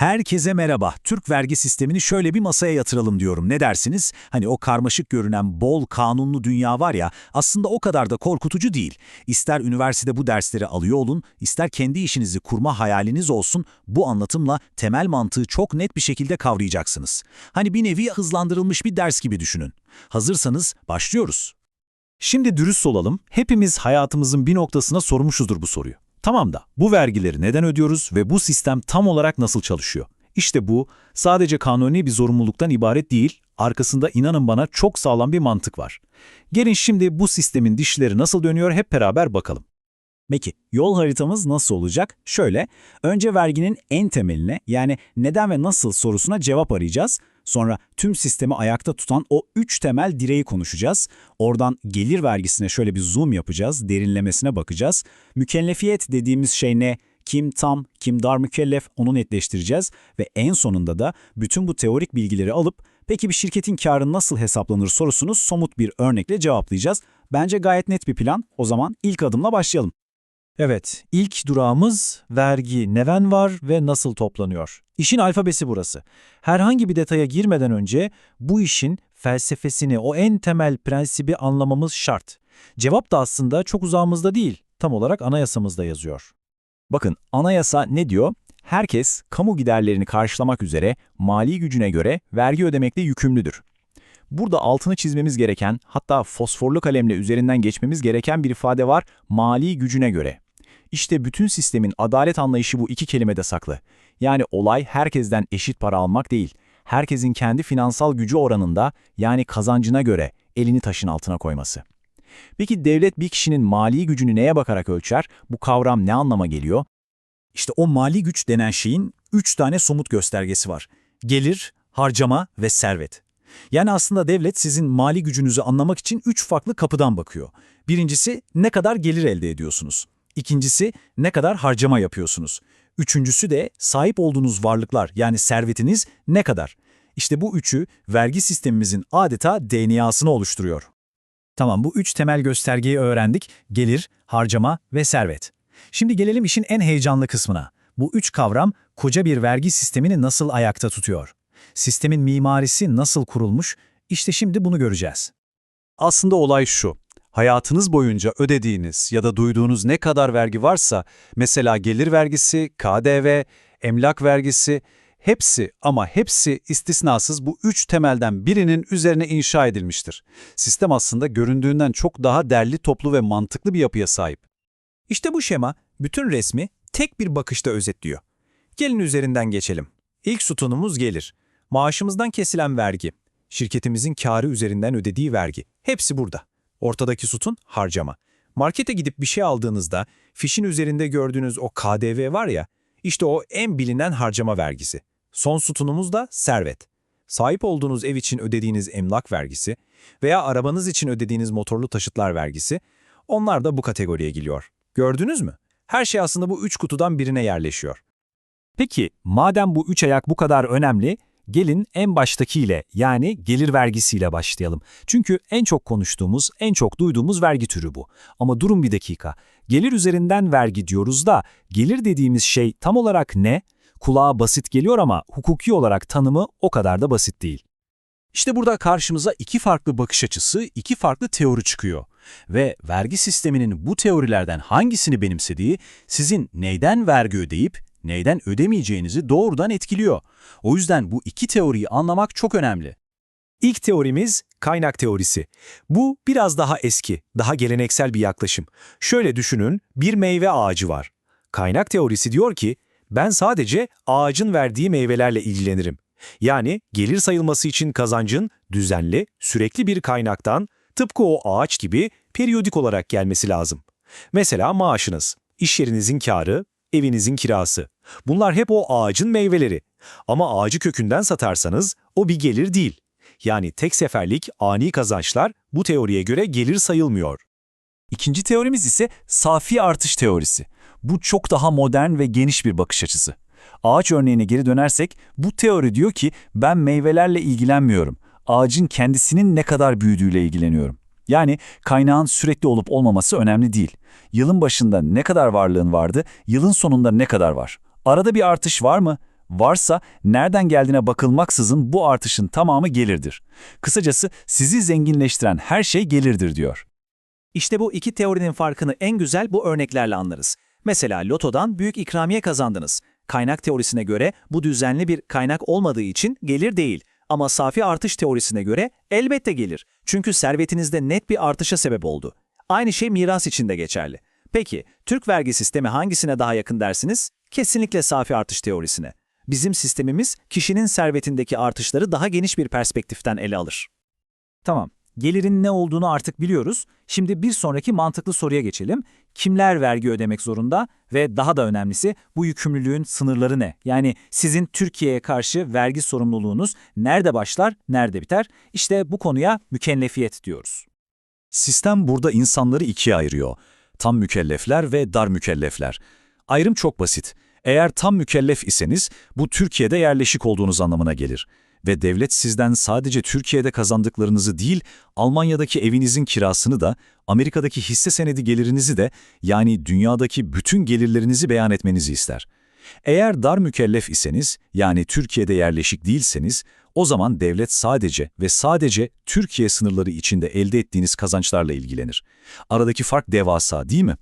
Herkese merhaba. Türk vergi sistemini şöyle bir masaya yatıralım diyorum. Ne dersiniz? Hani o karmaşık görünen bol kanunlu dünya var ya, aslında o kadar da korkutucu değil. İster üniversitede bu dersleri alıyor olun, ister kendi işinizi kurma hayaliniz olsun, bu anlatımla temel mantığı çok net bir şekilde kavrayacaksınız. Hani bir nevi hızlandırılmış bir ders gibi düşünün. Hazırsanız başlıyoruz. Şimdi dürüst olalım, hepimiz hayatımızın bir noktasına sormuşuzdur bu soruyu. Tamam da bu vergileri neden ödüyoruz ve bu sistem tam olarak nasıl çalışıyor? İşte bu sadece kanuni bir zorunluluktan ibaret değil, arkasında inanın bana çok sağlam bir mantık var. Gelin şimdi bu sistemin dişleri nasıl dönüyor hep beraber bakalım. Peki, yol haritamız nasıl olacak? Şöyle, önce verginin en temeline yani neden ve nasıl sorusuna cevap arayacağız. Sonra tüm sistemi ayakta tutan o üç temel direği konuşacağız. Oradan gelir vergisine şöyle bir zoom yapacağız, derinlemesine bakacağız. Mükellefiyet dediğimiz şey ne? Kim tam, kim dar mükellef onu netleştireceğiz ve en sonunda da bütün bu teorik bilgileri alıp peki bir şirketin karı nasıl hesaplanır sorusunu somut bir örnekle cevaplayacağız. Bence gayet net bir plan. O zaman ilk adımla başlayalım. Evet, ilk durağımız vergi, neven var ve nasıl toplanıyor. İşin alfabesi burası. Herhangi bir detaya girmeden önce bu işin felsefesini, o en temel prensibi anlamamız şart. Cevap da aslında çok uzağımızda değil, tam olarak anayasamızda yazıyor. Bakın, anayasa ne diyor? Herkes kamu giderlerini karşılamak üzere mali gücüne göre vergi ödemekle yükümlüdür. Burada altını çizmemiz gereken, hatta fosforlu kalemle üzerinden geçmemiz gereken bir ifade var, mali gücüne göre. İşte bütün sistemin adalet anlayışı bu iki kelimede saklı. Yani olay herkesten eşit para almak değil, herkesin kendi finansal gücü oranında yani kazancına göre elini taşın altına koyması. Peki devlet bir kişinin mali gücünü neye bakarak ölçer? Bu kavram ne anlama geliyor? İşte o mali güç denen şeyin üç tane somut göstergesi var. Gelir, harcama ve servet. Yani aslında devlet sizin mali gücünüzü anlamak için üç farklı kapıdan bakıyor. Birincisi ne kadar gelir elde ediyorsunuz. İkincisi ne kadar harcama yapıyorsunuz. Üçüncüsü de sahip olduğunuz varlıklar yani servetiniz ne kadar. İşte bu üçü vergi sistemimizin adeta DNA'sını oluşturuyor. Tamam bu üç temel göstergeyi öğrendik. Gelir, harcama ve servet. Şimdi gelelim işin en heyecanlı kısmına. Bu üç kavram koca bir vergi sistemini nasıl ayakta tutuyor? Sistemin mimarisi nasıl kurulmuş? İşte şimdi bunu göreceğiz. Aslında olay şu. Hayatınız boyunca ödediğiniz ya da duyduğunuz ne kadar vergi varsa, mesela gelir vergisi, KDV, emlak vergisi, hepsi ama hepsi istisnasız bu üç temelden birinin üzerine inşa edilmiştir. Sistem aslında göründüğünden çok daha derli toplu ve mantıklı bir yapıya sahip. İşte bu şema bütün resmi tek bir bakışta özetliyor. Gelin üzerinden geçelim. İlk sütunumuz gelir. Maaşımızdan kesilen vergi. Şirketimizin karı üzerinden ödediği vergi. Hepsi burada. Ortadaki sütun harcama. Markete gidip bir şey aldığınızda fişin üzerinde gördüğünüz o KDV var ya, işte o en bilinen harcama vergisi. Son sütunumuz da servet. Sahip olduğunuz ev için ödediğiniz emlak vergisi veya arabanız için ödediğiniz motorlu taşıtlar vergisi, onlar da bu kategoriye giriyor. Gördünüz mü? Her şey aslında bu üç kutudan birine yerleşiyor. Peki, madem bu üç ayak bu kadar önemli, gelin en baştakiyle yani gelir vergisiyle başlayalım. Çünkü en çok konuştuğumuz, en çok duyduğumuz vergi türü bu. Ama durun bir dakika. Gelir üzerinden vergi diyoruz da gelir dediğimiz şey tam olarak ne? Kulağa basit geliyor ama hukuki olarak tanımı o kadar da basit değil. İşte burada karşımıza iki farklı bakış açısı, iki farklı teori çıkıyor. Ve vergi sisteminin bu teorilerden hangisini benimsediği sizin neyden vergi ödeyip neyden ödemeyeceğinizi doğrudan etkiliyor. O yüzden bu iki teoriyi anlamak çok önemli. İlk teorimiz kaynak teorisi. Bu biraz daha eski, daha geleneksel bir yaklaşım. Şöyle düşünün, bir meyve ağacı var. Kaynak teorisi diyor ki, ben sadece ağacın verdiği meyvelerle ilgilenirim. Yani gelir sayılması için kazancın düzenli, sürekli bir kaynaktan, tıpkı o ağaç gibi periyodik olarak gelmesi lazım. Mesela maaşınız, iş yerinizin karı, evinizin kirası. Bunlar hep o ağacın meyveleri. Ama ağacı kökünden satarsanız o bir gelir değil. Yani tek seferlik ani kazançlar bu teoriye göre gelir sayılmıyor. İkinci teorimiz ise safi artış teorisi. Bu çok daha modern ve geniş bir bakış açısı. Ağaç örneğine geri dönersek bu teori diyor ki ben meyvelerle ilgilenmiyorum. Ağacın kendisinin ne kadar büyüdüğüyle ilgileniyorum. Yani kaynağın sürekli olup olmaması önemli değil. Yılın başında ne kadar varlığın vardı, yılın sonunda ne kadar var? Arada bir artış var mı? Varsa nereden geldiğine bakılmaksızın bu artışın tamamı gelirdir. Kısacası sizi zenginleştiren her şey gelirdir diyor. İşte bu iki teorinin farkını en güzel bu örneklerle anlarız. Mesela lotodan büyük ikramiye kazandınız. Kaynak teorisine göre bu düzenli bir kaynak olmadığı için gelir değil. Ama safi artış teorisine göre elbette gelir. Çünkü servetinizde net bir artışa sebep oldu. Aynı şey miras için de geçerli. Peki, Türk vergi sistemi hangisine daha yakın dersiniz? Kesinlikle safi artış teorisine. Bizim sistemimiz kişinin servetindeki artışları daha geniş bir perspektiften ele alır. Tamam. Gelirin ne olduğunu artık biliyoruz. Şimdi bir sonraki mantıklı soruya geçelim. Kimler vergi ödemek zorunda ve daha da önemlisi bu yükümlülüğün sınırları ne? Yani sizin Türkiye'ye karşı vergi sorumluluğunuz nerede başlar, nerede biter? İşte bu konuya mükellefiyet diyoruz. Sistem burada insanları ikiye ayırıyor. Tam mükellefler ve dar mükellefler. Ayrım çok basit. Eğer tam mükellef iseniz bu Türkiye'de yerleşik olduğunuz anlamına gelir. Ve devlet sizden sadece Türkiye'de kazandıklarınızı değil, Almanya'daki evinizin kirasını da, Amerika'daki hisse senedi gelirinizi de, yani dünyadaki bütün gelirlerinizi beyan etmenizi ister. Eğer dar mükellef iseniz, yani Türkiye'de yerleşik değilseniz, o zaman devlet sadece ve sadece Türkiye sınırları içinde elde ettiğiniz kazançlarla ilgilenir. Aradaki fark devasa değil mi?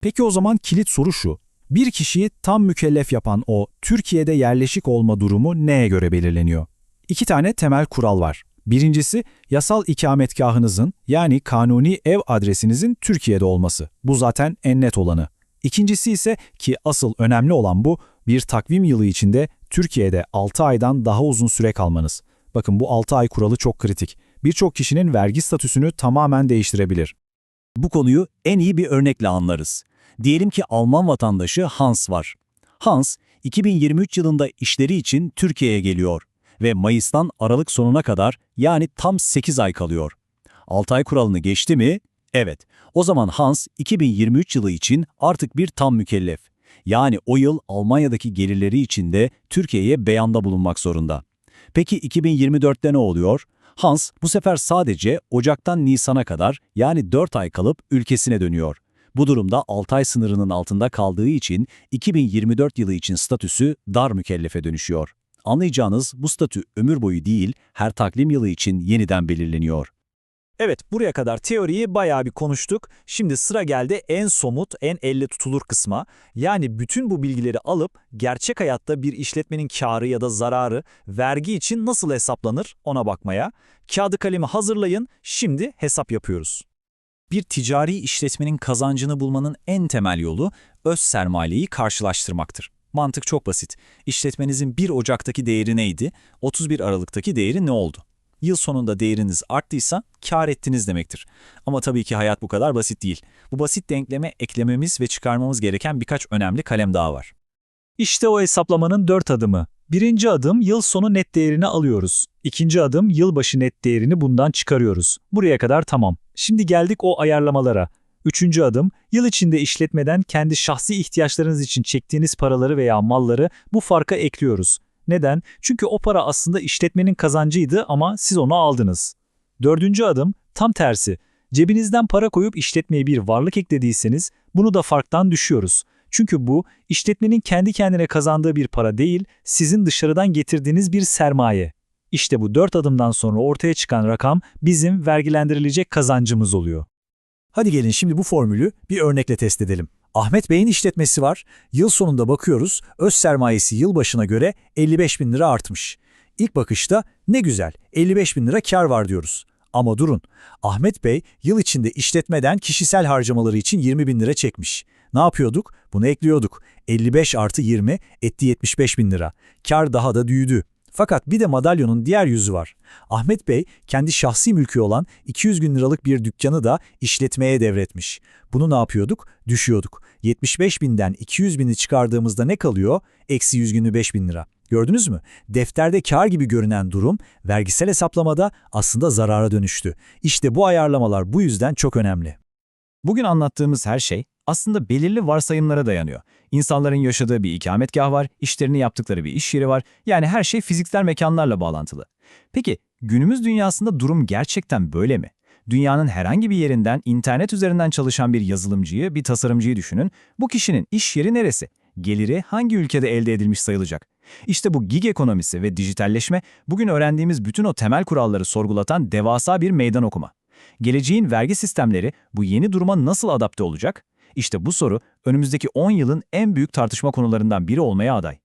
Peki o zaman kilit soru şu. Bir kişiyi tam mükellef yapan o Türkiye'de yerleşik olma durumu neye göre belirleniyor? İki tane temel kural var. Birincisi yasal ikametgahınızın yani kanuni ev adresinizin Türkiye'de olması. Bu zaten en net olanı. İkincisi ise ki asıl önemli olan bu bir takvim yılı içinde Türkiye'de 6 aydan daha uzun süre kalmanız. Bakın bu 6 ay kuralı çok kritik. Birçok kişinin vergi statüsünü tamamen değiştirebilir. Bu konuyu en iyi bir örnekle anlarız. Diyelim ki Alman vatandaşı Hans var. Hans, 2023 yılında işleri için Türkiye'ye geliyor ve Mayıs'tan Aralık sonuna kadar yani tam 8 ay kalıyor. 6 ay kuralını geçti mi? Evet. O zaman Hans 2023 yılı için artık bir tam mükellef. Yani o yıl Almanya'daki gelirleri için de Türkiye'ye beyanda bulunmak zorunda. Peki 2024'te ne oluyor? Hans bu sefer sadece Ocak'tan Nisan'a kadar yani 4 ay kalıp ülkesine dönüyor. Bu durumda 6 ay sınırının altında kaldığı için 2024 yılı için statüsü dar mükellefe dönüşüyor. Anlayacağınız bu statü ömür boyu değil, her takvim yılı için yeniden belirleniyor. Evet, buraya kadar teoriyi bayağı bir konuştuk. Şimdi sıra geldi en somut, en elle tutulur kısma. Yani bütün bu bilgileri alıp gerçek hayatta bir işletmenin karı ya da zararı vergi için nasıl hesaplanır ona bakmaya. Kağıdı kalemi hazırlayın, şimdi hesap yapıyoruz. Bir ticari işletmenin kazancını bulmanın en temel yolu öz sermayeyi karşılaştırmaktır. Mantık çok basit. İşletmenizin 1 Ocak'taki değeri neydi? 31 Aralık'taki değeri ne oldu? Yıl sonunda değeriniz arttıysa kar ettiniz demektir. Ama tabii ki hayat bu kadar basit değil. Bu basit denkleme eklememiz ve çıkarmamız gereken birkaç önemli kalem daha var. İşte o hesaplamanın dört adımı. Birinci adım yıl sonu net değerini alıyoruz. İkinci adım yılbaşı net değerini bundan çıkarıyoruz. Buraya kadar tamam. Şimdi geldik o ayarlamalara. Üçüncü adım, yıl içinde işletmeden kendi şahsi ihtiyaçlarınız için çektiğiniz paraları veya malları bu farka ekliyoruz. Neden? Çünkü o para aslında işletmenin kazancıydı ama siz onu aldınız. Dördüncü adım, tam tersi. Cebinizden para koyup işletmeye bir varlık eklediyseniz bunu da farktan düşüyoruz. Çünkü bu işletmenin kendi kendine kazandığı bir para değil, sizin dışarıdan getirdiğiniz bir sermaye. İşte bu dört adımdan sonra ortaya çıkan rakam bizim vergilendirilecek kazancımız oluyor. Hadi gelin şimdi bu formülü bir örnekle test edelim. Ahmet Bey'in işletmesi var. Yıl sonunda bakıyoruz, öz sermayesi yıl başına göre 55 bin lira artmış. İlk bakışta ne güzel, 55 bin lira kar var diyoruz. Ama durun, Ahmet Bey yıl içinde işletmeden kişisel harcamaları için 20 bin lira çekmiş. Ne yapıyorduk? Bunu ekliyorduk. 55 artı 20 etti 75 bin lira. Kar daha da büyüdü. Fakat bir de madalyonun diğer yüzü var. Ahmet Bey kendi şahsi mülkü olan 200 bin liralık bir dükkanı da işletmeye devretmiş. Bunu ne yapıyorduk? Düşüyorduk. 75 binden 200 bini çıkardığımızda ne kalıyor? Eksi 125 bin lira. Gördünüz mü? Defterde kar gibi görünen durum vergisel hesaplamada aslında zarara dönüştü. İşte bu ayarlamalar bu yüzden çok önemli. Bugün anlattığımız her şey aslında belirli varsayımlara dayanıyor. İnsanların yaşadığı bir ikametgah var, işlerini yaptıkları bir iş yeri var. Yani her şey fiziksel mekanlarla bağlantılı. Peki günümüz dünyasında durum gerçekten böyle mi? Dünyanın herhangi bir yerinden internet üzerinden çalışan bir yazılımcıyı, bir tasarımcıyı düşünün. Bu kişinin iş yeri neresi? Geliri hangi ülkede elde edilmiş sayılacak? İşte bu gig ekonomisi ve dijitalleşme bugün öğrendiğimiz bütün o temel kuralları sorgulatan devasa bir meydan okuma. Geleceğin vergi sistemleri bu yeni duruma nasıl adapte olacak? İşte bu soru önümüzdeki 10 yılın en büyük tartışma konularından biri olmaya aday.